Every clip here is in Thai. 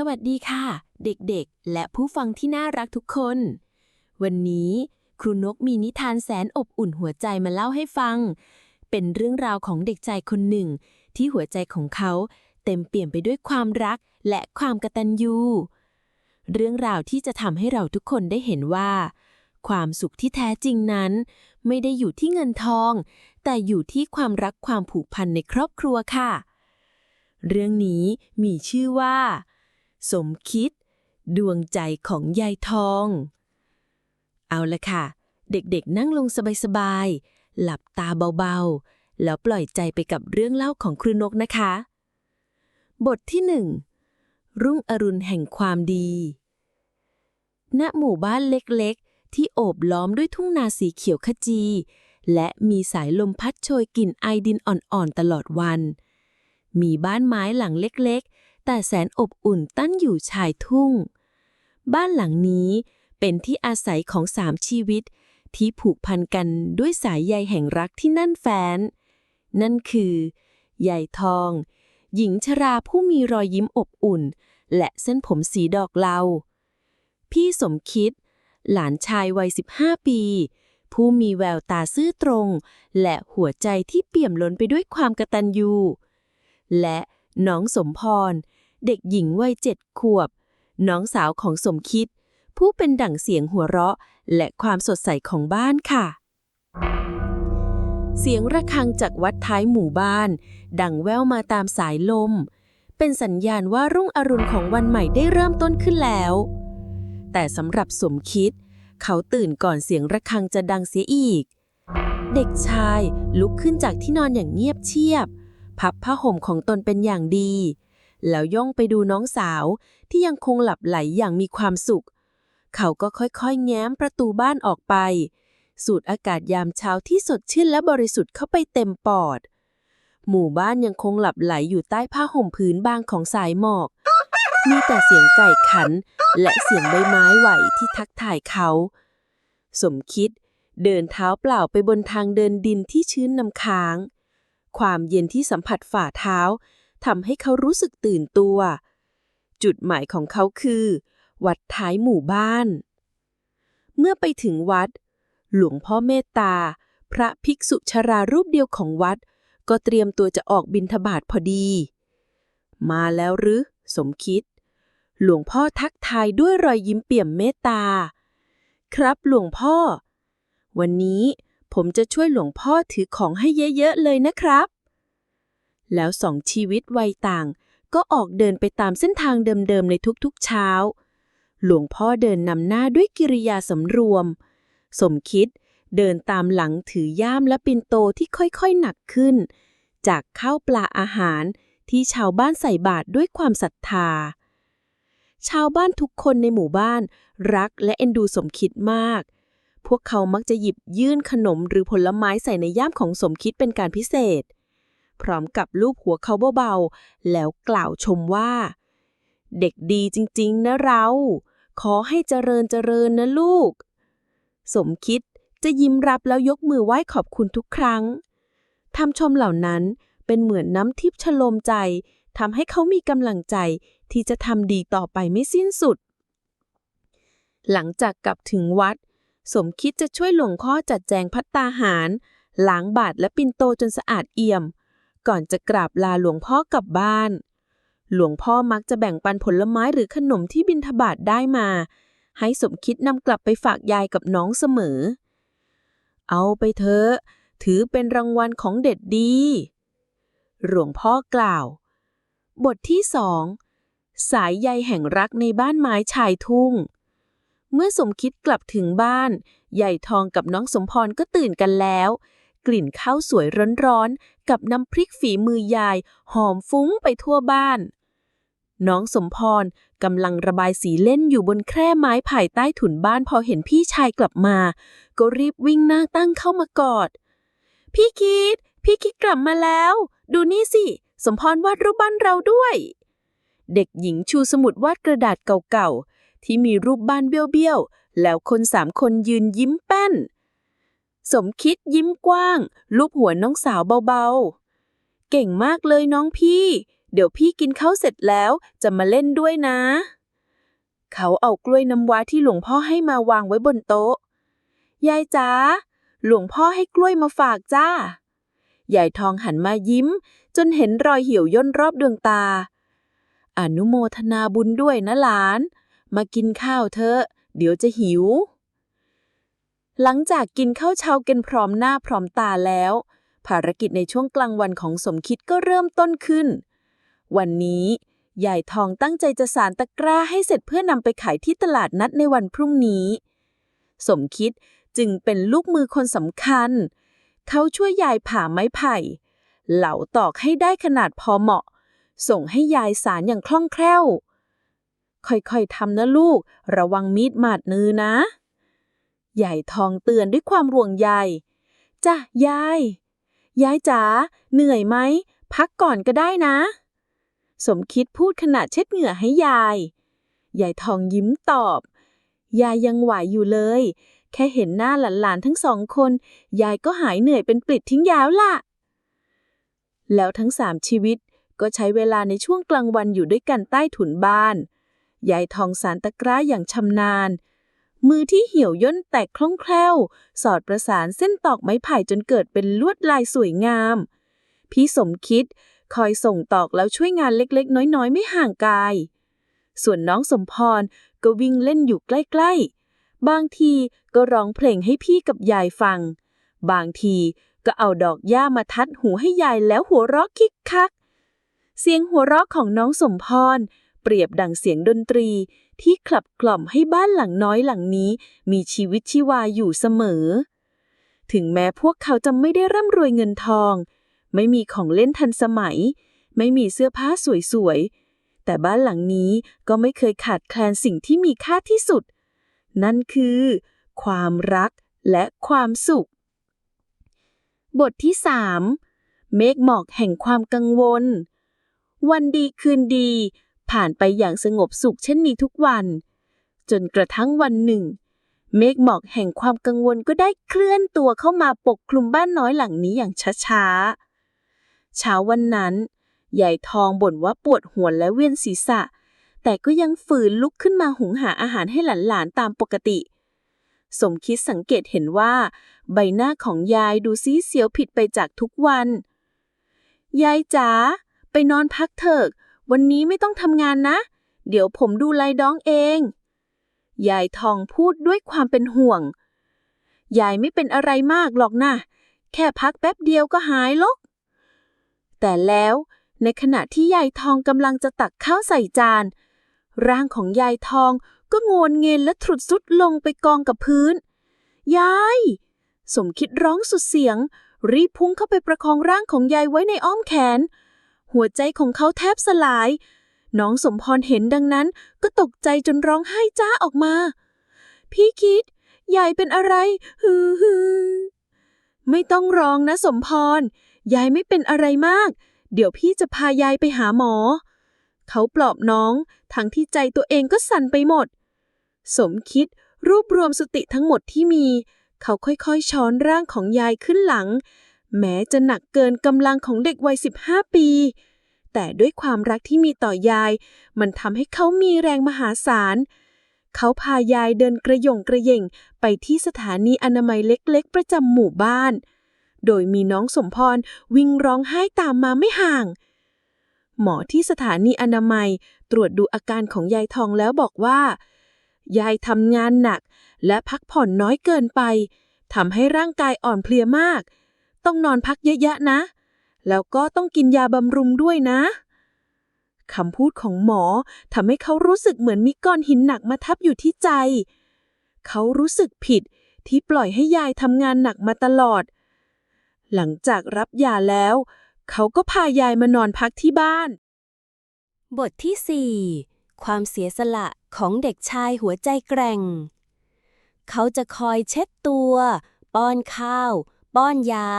สวัสดีค่ะ เด็กๆ และผู้ฟังที่น่ารักทุกคน วันนี้ครูนกมีนิทานแสนอบอุ่นหัวใจมาเล่าให้ฟัง เป็นเรื่องราวของเด็กชายคนหนึ่ง ที่หัวใจของเขาเต็มเปี่ยมไปด้วยความรักและความกตัญญูเรื่องราวที่จะทำให้เราทุกคนได้เห็นว่า ความสุขที่แท้จริงนั้น ไม่ได้อยู่ที่เงินทอง แต่อยู่ที่ความรักความผูกพันในครอบครัวค่ะ เรื่องนี้มีชื่อว่า สมคิด ดวงใจของยายทอง เอาละค่ะ เด็กๆนั่งลงสบายๆ หลับตาเบาๆ แล้วปล่อยใจไปกับเรื่องเล่าของครูนกนะคะ บทที่หนึ่งรุ่งอรุณแห่งความดี ณ หมู่บ้านเล็กๆ ที่โอบล้อมด้วยทุ่งนาสีเขียวขจี และมีสายลมพัดโชยกลิ่นไอดินอ่อนๆ ตลอดวัน มีบ้านไม้หลังเล็กๆ แต่แสนอบอุ่นตั้งอยู่ชายทุ่ง บ้านหลังนี้เป็นที่อาศัยของสามชีวิต ที่ผูกพันกันด้วยสายใยแห่งรักที่นั่นแฟน นั่นคือยายทอง หญิงชราผู้มีรอยยิ้มอบอุ่น และเส้นผมสีดอกเหลาพี่สมคิด หลานชายวัย 15 ปี ผู้มีแววตาซื่อตรง และหัวใจที่เปี่ยมล้นไปด้วยความกตัญญู และน้องสมพร เด็กหญิงวัยเจ็ดขวบ น้องสาวของสมคิด ผู้เป็นดั่งเสียงหัวเราะ และความสดใสของบ้านค่ะ เสียงระฆังจากวัดท้ายหมู่บ้าน ดังแว่วมาตามสายลม เป็นสัญญาณว่ารุ่งอรุณของวันใหม่ได้เริ่มต้นขึ้นแล้ว แต่สำหรับสมคิด เขาตื่นก่อนเสียงระฆังจะดังเสียอีก เด็กชายลุกขึ้นจากที่นอนอย่างเงียบเชียบ พับผ้าห่มของตนเป็นอย่างดี แล้วย่องไปดูน้องสาวที่ยังคงหลับไหลอย่างมีความสุข เขาก็ค่อยๆ แง้มประตูบ้านออกไป สูดอากาศยามเช้าที่สดชื่นและบริสุทธิ์เข้าไปเต็มปอด หมู่บ้านยังคงหลับไหลอยู่ใต้ผ้าห่มผืนบางของสายหมอก มีแต่เสียงไก่ขัน และเสียงใบไม้ไหวที่ทักทายเขา สมคิดเดินเท้าเปล่าไปบนทางเดินดินที่ชื้นน้ำค้าง ความเย็นที่สัมผัสฝ่าเท้า ทำให้เขารู้สึกตื่นตัว จุดหมายของเขาคือ วัดท้ายหมู่บ้าน เมื่อไปถึงวัด หลวงพ่อเมตตา พระภิกษุชรารูปเดียวของวัด ก็เตรียมตัวจะออกบิณฑบาตพอดี มาแล้วหรือ สมคิด หลวงพ่อทักทายด้วยรอยยิ้มเปี่ยมเมตตา ครับหลวงพ่อ วันนี้ผมจะช่วยหลวงพ่อถือของให้เยอะๆเลยนะครับ แล้วสองชีวิตวัยต่าง ก็ออกเดินไปตามเส้นทางเดิมๆในทุกๆเช้า หลวงพ่อเดินนำหน้าด้วยกิริยาสำรวม สมคิดเดินตามหลังถือย่ามและปินโตที่ค่อยๆหนักขึ้น จากข้าวปลาอาหารที่ชาวบ้านใส่บาตรด้วยความศรัทธา ชาวบ้านทุกคนในหมู่บ้านรักและเอ็นดูสมคิดมาก พวกเขามักจะหยิบยื่นขนมหรือผลไม้ใส่ในย่ามของสมคิดเป็นการพิเศษ พร้อมกับลูบหัวเขาเบาๆ แล้วกล่าวชมว่า เด็กดีจริงๆ นะเรา ขอให้เจริญเจริญนะลูก สมคิดจะยิ้มรับแล้วยกมือไหว้ขอบคุณทุกครั้งคำชมเหล่านั้นเป็นเหมือนน้ำทิพย์ชโลมใจทำให้เขามีกำลังใจที่จะทำดีต่อไปไม่สิ้นสุด หลังจากกลับถึงวัด สมคิดจะช่วยหลวงพ่อจัดแจงพัตตาหาร ล้างบาตรและปินโตจนสะอาดเอี่ยม ก่อนจะกราบลาหลวงพ่อกลับบ้าน หลวงพ่อมักจะแบ่งปันผลไม้หรือขนมที่บิณฑบาตได้มา ให้สมคิดนำกลับไปฝากยายกับน้องเสมอ เอาไปเถอะถือเป็นรางวัลของเด็ดดี หลวงพ่อกล่าว บทที่สองสายใยแห่งรักในบ้านไม้ชายทุ่ง เมื่อสมคิดกลับถึงบ้าน ใหญ่ทองกับน้องสมพรก็ตื่นกันแล้ว กลิ่นข้าวสวยร้อนๆ กับน้ำพริกฝีมือยาย หอมฟุ้งไปทั่วบ้าน น้องสมพรกำลังระบายสีเล่นอยู่บนแคร่ไม้ไผ่ใต้ถุนบ้านพอเห็นพี่ชายกลับมา ก็รีบวิ่งหน้าตั้งเข้ามากอด พี่คิด พี่คิดกลับมาแล้ว ดูนี่สิ สมพรวาดรูปบ้านเราด้วย เด็กหญิงชูสมุดวาดกระดาษเก่าๆที่มีรูปบ้านเบี้ยวๆแล้วคนสามคนยืนยิ้มแป้น สมคิดยิ้มกว้าง ลูบหัวน้องสาวเบาๆ เก่งมากเลยน้องพี่ เดี๋ยวพี่กินข้าวเสร็จแล้วจะมาเล่นด้วยนะ เขาเอากล้วยน้ำว้าที่หลวงพ่อให้มาวางไว้บนโต๊ะ ยายจ๋า หลวงพ่อให้กล้วยมาฝากจ้ายายทองหันมายิ้ม จนเห็นรอยเหี่ยวย่นรอบดวงตา อนุโมทนาบุญด้วยนะหลาน มากินข้าวเถอะ เดี๋ยวจะหิว หลังจากกินข้าวเช้ากันพร้อมหน้าพร้อมตาแล้ว ภารกิจในช่วงกลางวันของสมคิดก็เริ่มต้นขึ้น วันนี้ยายทองตั้งใจจะสารตะกร้าให้เสร็จเพื่อนำไปขายที่ตลาดนัดในวันพรุ่งนี้ สมคิดจึงเป็นลูกมือคนสำคัญ เขาช่วยยายผ่าไม้ไผ่ เหลาตอกให้ได้ขนาดพอเหมาะ ส่งให้ยายสารอย่างคล่องแคล่ว ค่อยๆทำนะลูก ระวังมีดหมาดนือนะ ยายทองเตือนด้วยความห่วงใยจ้ะยาย ยายจ๋าเหนื่อยไหม พักก่อนก็ได้นะ สมคิดพูดขณะเช็ดเหงื่อให้ยาย ยายทองยิ้มตอบ ยายยังไหวอยู่เลย แค่เห็นหน้าหลานๆทั้งสองคน ยายก็หายเหนื่อยเป็นปลิดทิ้งยาวละแล้วทั้งสามชีวิตก็ใช้เวลาในช่วงกลางวันอยู่ด้วยกันใต้ถุนบ้าน ยายทองสารตะกร้าอย่างชำนาญ มือที่เหี่ยวย่นแตกคล่องแคล่ว สอดประสานเส้นตอกไม้ไผ่จนเกิดเป็นลวดลายสวยงาม พี่สมคิดคอยส่งตอกแล้วช่วยงานเล็กๆ น้อยๆ ไม่ห่างกาย ส่วนน้องสมพรก็วิ่งเล่นอยู่ใกล้ ๆ บางทีก็ร้องเพลงให้พี่กับยายฟัง บางทีก็เอาดอกหญ้ามาทัดหูให้ยายแล้วหัวเราะคิกคัก เสียงหัวเราะของน้องสมพร เปรียบดังเสียงดนตรี ที่คลับกล่อมให้บ้านหลังน้อยหลังนี้ มีชีวิตชีวาอยู่เสมอ ถึงแม้พวกเขาจะไม่ได้ร่ำรวยเงินทอง ไม่มีของเล่นทันสมัย ไม่มีเสื้อผ้าสวยๆ แต่บ้านหลังนี้ก็ไม่เคยขาดแคลนสิ่งที่มีค่าที่สุด นั่นคือ ความรักและความสุข บทที่ 3 เมฆหมอกแห่งความกังวล วันดีคืนดี ผ่านไปอย่างสงบสุขเช่นนี้ทุกวัน จนกระทั่งวันหนึ่ง เมฆหมอกแห่งความกังวลก็ได้เคลื่อนตัวเข้ามาปกคลุมบ้านน้อยหลังนี้อย่างช้าๆ เช้าวันนั้นยายทองบ่นว่าปวดหัวและเวียนศีรษะ แต่ก็ยังฝืนลุกขึ้นมาหุงหาอาหารให้หลานๆตามปกติ สมคิดสังเกตเห็นว่า ใบหน้าของยายดูซีเสียวผิดไปจากทุกวัน ยายจ๋าไปนอนพักเถอะ วันนี้ไม่ต้องทำงานนะ เดี๋ยวผมดูไลดองเอง ยายทองพูดด้วยความเป็นห่วง ยายไม่เป็นอะไรมากหรอกนะ แค่พักแป๊บเดียวก็หายลก แต่แล้วในขณะที่ยายทองกำลังจะตักข้าวใส่จาน ร่างของยายทองก็โงนเงินและทรุดซุดลงไปกองกับพื้น ยาย สมคิดร้องสุดเสียง รีบพุ่งเข้าไปประคองร่างของยายไว้ในอ้อมแขน หัวใจของเขาแทบสลาย น้องสมพรเห็นดังนั้นก็ตกใจจนร้องไห้จ้าออกมา พี่คิด ยายเป็นอะไร ฮือฮือไม่ต้องร้องนะสมพร ยายไม่เป็นอะไรมาก เดี๋ยวพี่จะพายายไปหาหมอ เขาปลอบน้อง ทั้งที่ใจตัวเองก็สั่นไปหมด สมคิดรวบรวมสติทั้งหมดที่มี เขาค่อยๆ ช้อนร่างของยายขึ้นหลัง แม้จะหนักเกินกำลังของเด็กวัย 15 ปี แต่ด้วยความรักที่มีต่อยาย มันทำให้เขามีแรงมหาศาล เขาพายายเดินกระยงกระเย่งไปที่สถานีอนามัยเล็กๆ ประจำหมู่บ้าน โดยมีน้องสมพรวิ่งร้องไห้ตามมาไม่ห่าง หมอที่สถานีอนามัยตรวจดูอาการของยายทองแล้วบอกว่า ยายทำงานหนักและพักผ่อนน้อยเกินไปทำให้ร่างกายอ่อนเพลียมาก ต้องนอนพักเยอะๆนะ แล้วก็ต้องกินยาบำรุงด้วยนะคำพูดของหมอทำให้เขารู้สึกเหมือนมีก้อนหินหนักมาทับอยู่ที่ใจ เขารู้สึกผิดที่ปล่อยให้ยายทำงานหนักมาตลอด หลังจากรับยาแล้ว เขาก็พายายมานอนพักที่บ้าน บทที่ 4 ความเสียสละของเด็กชายหัวใจแกร่ง เขาจะคอยเช็ดตัว ป้อนข้าว ป้อนยา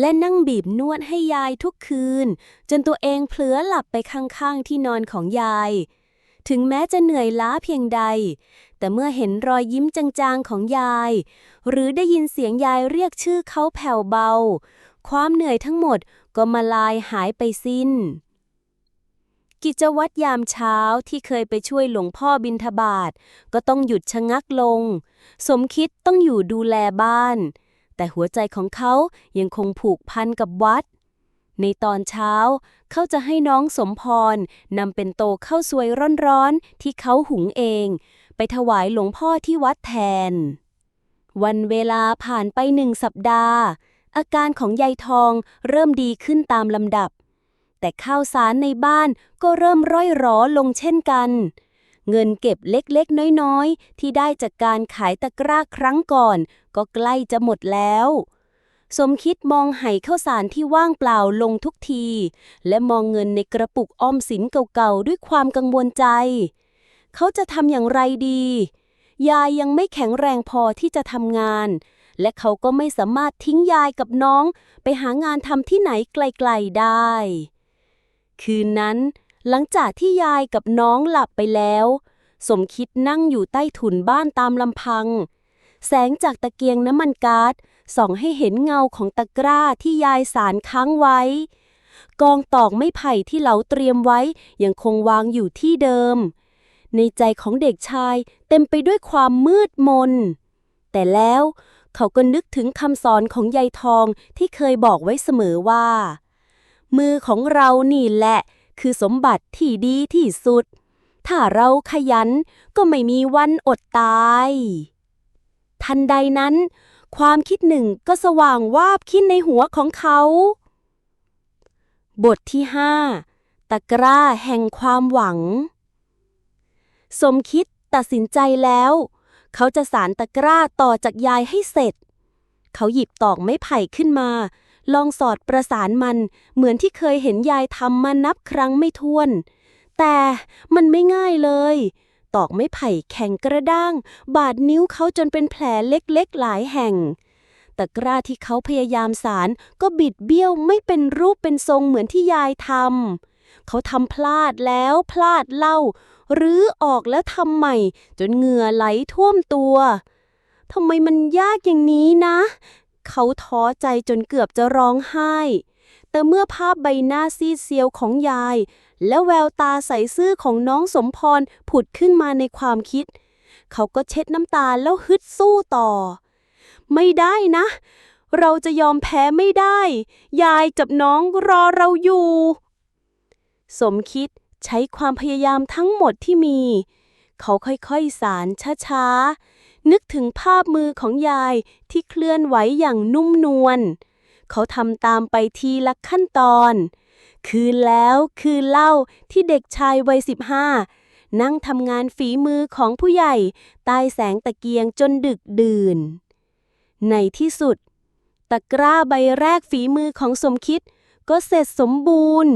และนั่งบีบนวดให้ยายทุกคืน จนตัวเองเผลอหลับไปข้างๆที่นอนของยาย ถึงแม้จะเหนื่อยล้าเพียงใด แต่เมื่อเห็นรอยยิ้มจางๆของยาย หรือได้ยินเสียงยายเรียกชื่อเขาแผ่วเบา ความเหนื่อยทั้งหมดก็มาลายหายไปสิ้น กิจวัตรยามเช้าที่เคยไปช่วยหลวงพ่อบินทบาทก็ต้องหยุดชะงักลง สมคิดต้องอยู่ดูแลบ้าน แต่หัวใจของเขายังคงผูกพันกับวัด ในตอนเช้า เขาจะให้น้องสมพรนำเป็นโตข้าวสวยร้อนๆ ที่เขาหุงเอง ไปถวายหลวงพ่อที่วัดแทน วันเวลาผ่านไปหนึ่งสัปดาห์ อาการของยายทองเริ่มดีขึ้นตามลำดับ แต่ข้าวสารในบ้านก็เริ่มร่อยหรอลงเช่นกันเงินเก็บเล็กๆ น้อย ๆ ที่ได้จากการขายตะกร้าครั้งก่อน ก็ใกล้จะหมดแล้ว สมคิดมองไหข้าวสารที่ว่างเปล่าลงทุกที และมองเงินในกระปุกออมสินเก่าๆด้วยความกังวลใจ เขาจะทำอย่างไรดี ยายยังไม่แข็งแรงพอที่จะทำงาน และเขาก็ไม่สามารถทิ้งยายกับน้อง ไปหางานทำที่ไหนไกลๆได้ คืนนั้น หลังจากที่ยายกับน้องหลับไปแล้วสมคิดนั่งอยู่ใต้ถุนบ้านตามลำพัง แสงจากตะเกียงน้ำมันก๊าซส่องให้เห็นเงาของตะกร้าที่ยายสารค้างไว้ กองตอกไม้ไผ่ที่เหลาเตรียมไว้ยังคงวางอยู่ที่เดิม ในใจของเด็กชายเต็มไปด้วยความมืดมน แต่แล้วเขาก็นึกถึงคำสอนของยายทองที่เคยบอกไว้เสมอว่า มือของเรานี่แหละ คือสมบัติที่ดีที่สุด ถ้าเราขยันก็ไม่มีวันอดตาย ทันใดนั้น ความคิดหนึ่งก็สว่างวาบขึ้นในหัวของเขา บทที่ห้าตะกร้าแห่งความหวัง สมคิดตัดสินใจแล้ว เขาจะสารตะกร้าต่อจากยายให้เสร็จ เขาหยิบตอกไม้ไผ่ขึ้นมา ลองสอดประสานมันเหมือนที่เคยเห็นยายทำมานับครั้งไม่ถ้วน แต่มันไม่ง่ายเลย ตอกไม้ไผ่แข็งกระด้าง บาดนิ้วเขาจนเป็นแผลเล็กๆหลายแห่งตะกร้าที่เขาพยายามสารก็บิดเบี้ยวไม่เป็นรูปเป็นทรงเหมือนที่ยายทำเขาทำพลาดแล้วพลาดเล่าหรือออกแล้วทำใหม่ จนเหงื่อไหลท่วมตัวทำไมมันยากอย่างนี้นะ เขาท้อใจจนเกือบจะร้องไห้ แต่เมื่อภาพใบหน้าซีดเซียวของยาย และแววตาใสซื่อของน้องสมพรผุดขึ้นมาในความคิด เขาก็เช็ดน้ำตาแล้วฮึดสู้ต่อ ไม่ได้นะ เราจะยอมแพ้ไม่ได้ ยายกับน้องรอเราอยู่ สมคิดใช้ความพยายามทั้งหมดที่มี เขาค่อยๆสารช้าๆนึกถึงภาพมือของยายที่เคลื่อนไหวอย่างนุ่มนวล เขาทำตามไปทีละขั้นตอน คืนแล้วคืนเล่าที่เด็กชายวัยสิบห้านั่งทำงานฝีมือของผู้ใหญ่ใต้แสงตะเกียงจนดึกดื่น ในที่สุด ตะกร้าใบแรกฝีมือของสมคิด ก็เสร็จสมบูรณ์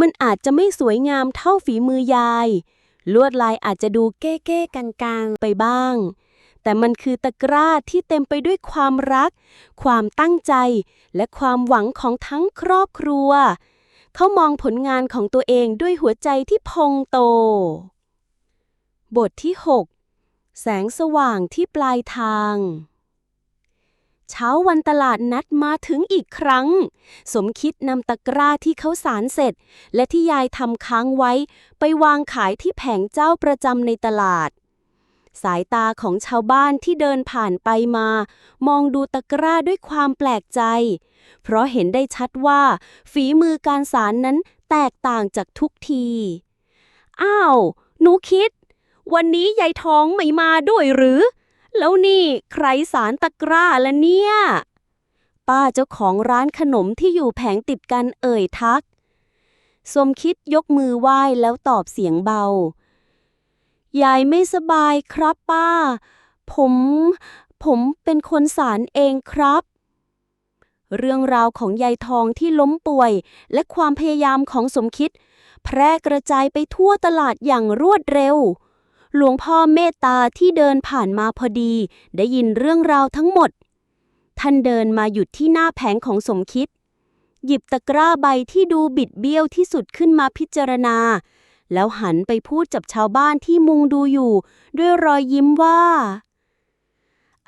มันอาจจะไม่สวยงามเท่าฝีมือยาย ลวดลายอาจจะดูเก้ๆกลางๆไปบ้าง แต่มันคือตะกร้าที่เต็มไปด้วยความรัก ความตั้งใจ และความหวังของทั้งครอบครัว เขามองผลงานของตัวเองด้วยหัวใจที่พองโต บทที่ 6 แสงสว่างที่ปลายทางเช้าวันตลาดนัดมาถึงอีกครั้ง สมคิดนำตะกร้าที่เขาสารเสร็จ และที่ยายทำค้างไว้ ไปวางขายที่แผงเจ้าประจำในตลาด สายตาของชาวบ้านที่เดินผ่านไปมา มองดูตะกร้าด้วยความแปลกใจ เพราะเห็นได้ชัดว่า ฝีมือการสารนั้นแตกต่างจากทุกที อ้าว หนูคิด วันนี้ยายท้องไม่มาด้วยหรือ แล้วนี่ใครสารตะกร้าละเนี่ย ป้าเจ้าของร้านขนมที่อยู่แผงติดกันเอ่ยทัก สมคิดยกมือไหว้แล้วตอบเสียงเบา ยายไม่สบายครับป้า ผม ผมเป็นคนสารเองครับ เรื่องราวของยายทองที่ล้มป่วย และความพยายามของสมคิด แพร่กระจายไปทั่วตลาดอย่างรวดเร็ว หลวงพ่อเมตตาที่เดินผ่านมาพอดี ได้ยินเรื่องราวทั้งหมด ท่านเดินมาหยุดที่หน้าแผงของสมคิด หยิบตะกร้าใบที่ดูบิดเบี้ยวที่สุดขึ้นมาพิจารณา แล้วหันไปพูดกับชาวบ้านที่มุงดูอยู่ ด้วยรอยยิ้มว่า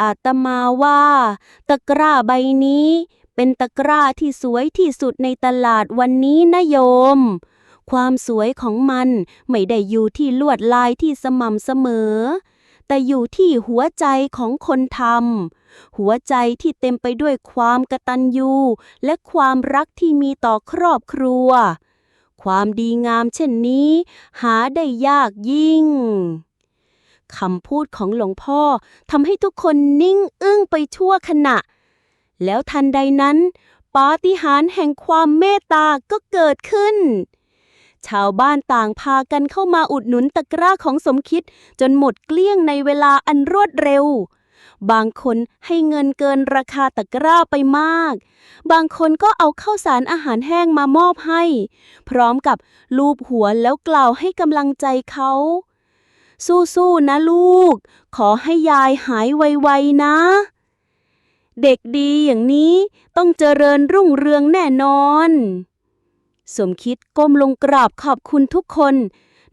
อาตมาว่า ตะกร้าใบนี้ เป็นตะกร้าที่สวยที่สุดในตลาดวันนี้นะโยม ความสวยของมันไม่ได้อยู่ที่ลวดลายที่สม่ำเสมอ แต่อยู่ที่หัวใจของคนทำหัวใจที่เต็มไปด้วยความกตัญญูและความรักที่มีต่อครอบครัว ความดีงามเช่นนี้ หาได้ยากยิ่งคำพูดของหลวงพ่อทำให้ทุกคนนิ่งอึ้งไปชั่วขณะ แล้วทันใดนั้น ปาฏิหาริย์แห่งความเมตตาก็เกิดขึ้น ชาวบ้านต่างพากันเข้ามาอุดหนุนตะกร้าของสมคิดจนหมดเกลี้ยงในเวลาอันรวดเร็ว บางคนให้เงินเกินราคาตะกร้าไปมาก บางคนก็เอาข้าวสารอาหารแห้งมามอบให้ พร้อมกับลูบหัวแล้วกล่าวให้กำลังใจเขา สู้ๆนะลูก ขอให้ยายหายไวๆนะ เด็กดีอย่างนี้ต้องเจริญรุ่งเรืองแน่นอน สมคิดก้มลงกราบขอบคุณทุกคน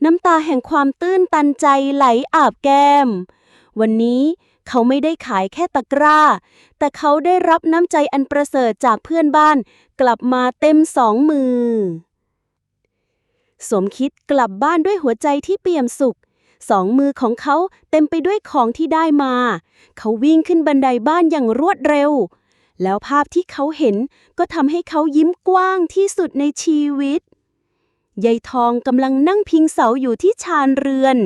น้ำตาแห่งความตื้นตันใจไหลอาบแก้ม วันนี้ เขาไม่ได้ขายแค่ตะกร้า แต่เขาได้รับน้ำใจอันประเสริฐจากเพื่อนบ้าน กลับมาเต็มสองมือ สมคิดกลับบ้านด้วยหัวใจที่เปี่ยมสุข สองมือของเขาเต็มไปด้วยของที่ได้มา เขาวิ่งขึ้นบันไดบ้านอย่างรวดเร็ว แล้วภาพที่เขาเห็นก็ทำให้เขายิ้มกว้างที่สุดในชีวิตยายทองกำลังนั่งพิงเสาอยู่ที่ชานเรือน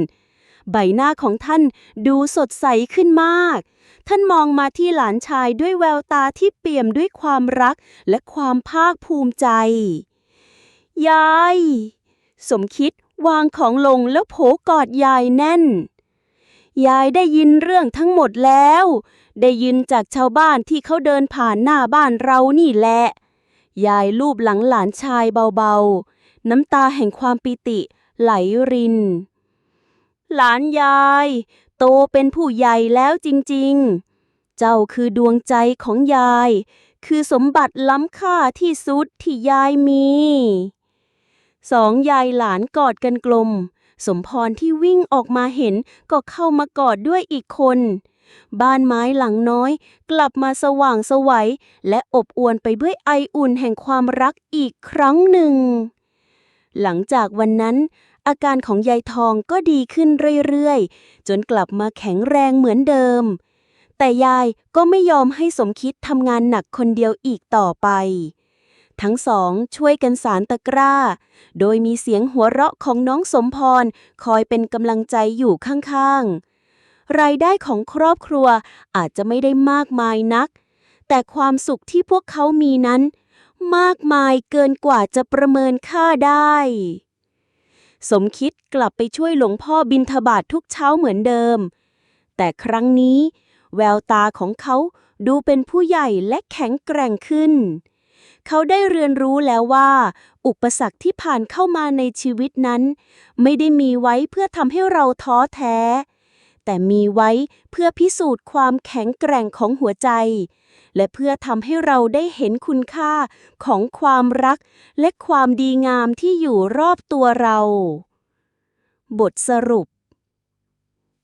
ใบหน้าของท่านดูสดใสขึ้นมาก ท่านมองมาที่หลานชายด้วยแววตาที่เปี่ยมด้วยความรักและความภาคภูมิใจ ยาย สมคิดวางของลงแล้วโผกอดยายแน่น ยายได้ยินเรื่องทั้งหมดแล้ว ได้ยินจากชาวบ้านที่เขาเดินผ่านหน้าบ้านเรานี่แหละ ยายลูบหลังหลานชายเบาๆ น้ำตาแห่งความปิติไหลริน หลานยาย โตเป็นผู้ใหญ่แล้วจริงๆ เจ้าคือดวงใจของยาย คือสมบัติล้ำค่าที่สุดที่ยายมี สองยายหลานกอดกันกลม สมพรที่วิ่งออกมาเห็นก็เข้ามากอดด้วยอีกคน บ้านไม้หลังน้อย กลับมาสว่างสวัยและอบอวลไปด้วยไออุ่นแห่งความรักอีกครั้งหนึ่งหลังจากวันนั้น อาการของยายทองก็ดีขึ้นเรื่อยๆ จนกลับมาแข็งแรงเหมือนเดิม แต่ยายก็ไม่ยอมให้สมคิดทำงานหนักคนเดียวอีกต่อไป ทั้งสองช่วยกันสารตะกร้า โดยมีเสียงหัวเราะของน้องสมพร คอยเป็นกำลังใจอยู่ข้างๆ รายได้ของครอบครัวอาจจะไม่ได้มากมายนัก แต่ความสุขที่พวกเขามีนั้น มากมายเกินกว่าจะประเมินค่าได้ สมคิดกลับไปช่วยหลวงพ่อบินทบาททุกเช้าเหมือนเดิม แต่ครั้งนี้ แววตาของเขาดูเป็นผู้ใหญ่และแข็งแกร่งขึ้น เขาได้เรียนรู้แล้วว่า อุปสรรคที่ผ่านเข้ามาในชีวิตนั้น ไม่ได้มีไว้เพื่อทำให้เราท้อแท้ แต่มีไว้เพื่อพิสูจน์ความแข็งแกร่งของหัวใจ และเพื่อทำให้เราได้เห็นคุณค่าของความรัก และความดีงามที่อยู่รอบตัวเรา บทสรุป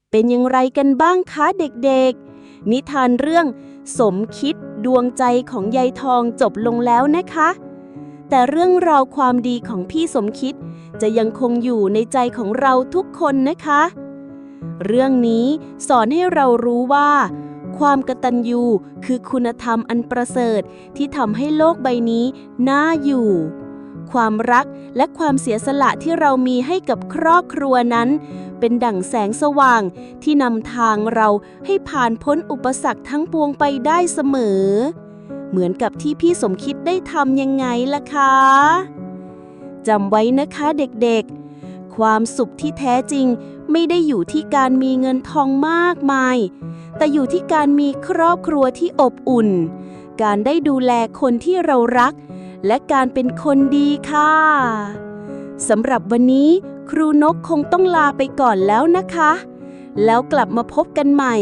เป็นอย่างไรกันบ้างคะเด็กๆ นิทานเรื่อง สมคิดดวงใจของยายทองจบลงแล้วนะคะ แต่เรื่องราวความดีของพี่สมคิด จะยังคงอยู่ในใจของเราทุกคนนะคะ เรื่องนี้สอนให้เรารู้ว่า ความกตัญญูคือคุณธรรมอันประเสริฐที่ทำให้โลกใบนี้น่าอยู่ ความรักและความเสียสละที่เรามีให้กับครอบครัวนั้น เป็นดั่งแสงสว่างที่นำทางเราให้ผ่านพ้นอุปสรรคทั้งปวงไปได้เสมอ เหมือนกับที่พี่สมคิดได้ทำยังไงล่ะคะจำไว้นะคะเด็กๆ ความสุขที่แท้จริง ไม่ได้อยู่ที่การมีเงินทองมากมาย แต่อยู่ที่การมีครอบครัวที่อบอุ่น การได้ดูแลคนที่เรารัก และการเป็นคนดีค่ะสำหรับวันนี้ครูนกคงต้องลาไปก่อนแล้วนะคะ แล้วกลับมาพบกันใหม่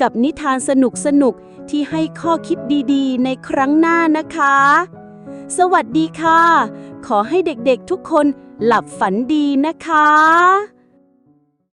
กับนิทานสนุกๆที่ให้ข้อคิดดีๆ ในครั้งหน้านะคะ สวัสดีค่ะ ขอให้เด็กๆทุกคนหลับฝันดีนะคะ